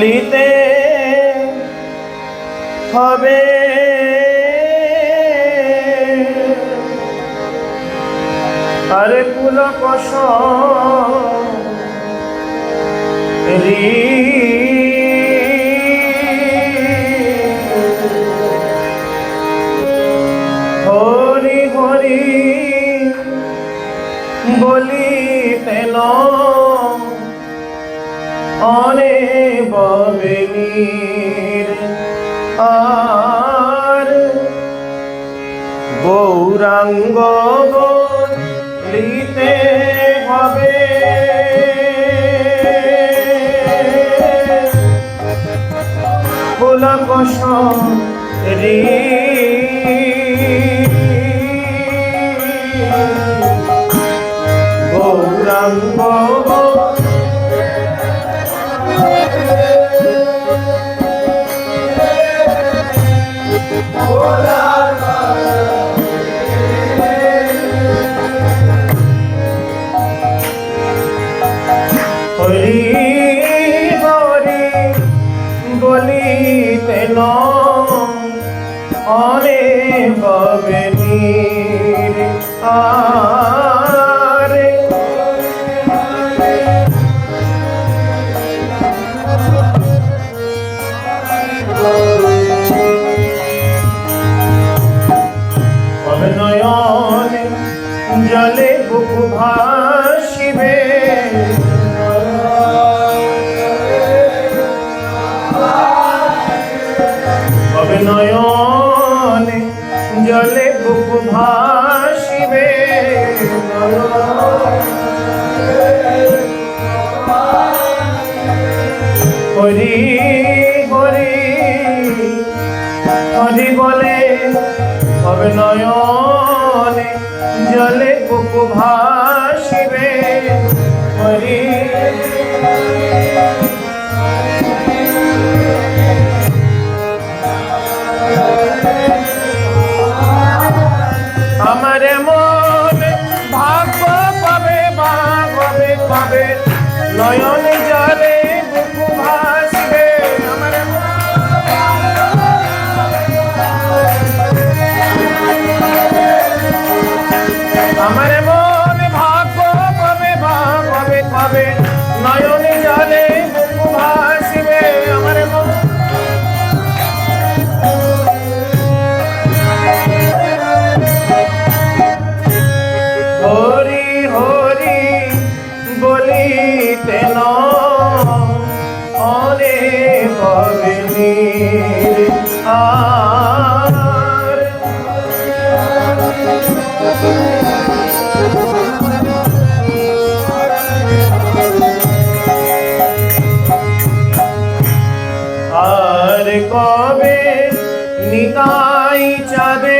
লিতে হবে। আরে কুল কষ রি আর গৌরাঙ্গ বলিতে হবে। ফুল কষ রি জলে বুক ভাসিবে। অভিনয়নে জলে বুক ভাসিবে হরি হরি হরি বলে অভিনয়নে জলে বুক ভাসিবে হরি কবে নিতাই চাঁদে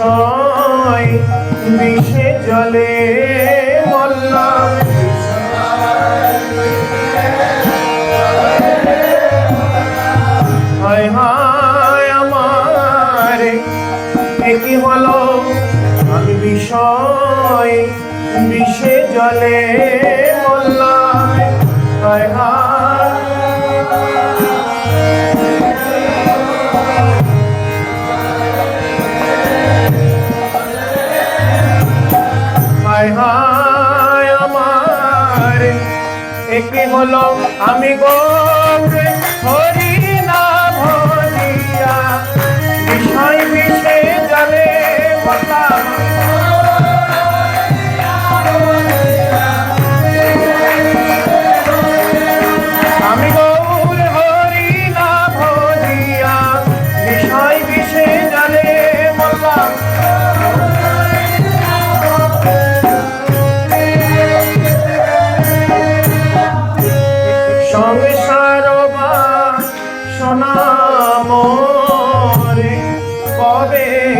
বিষয় বিষে জলে মল্লাম। বিষয় বিষে জলে মল্লাম। হায় হায় পাপি হলো? আমি গৌরে হরি না ভরিয়া বিষয় বিষয়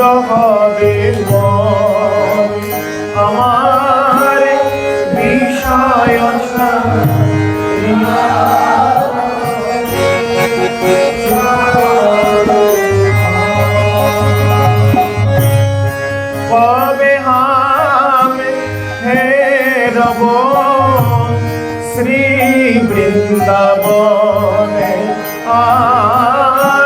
জগদের আমার বিষয় কবে আমি শ্রী বৃন্দাবনে আ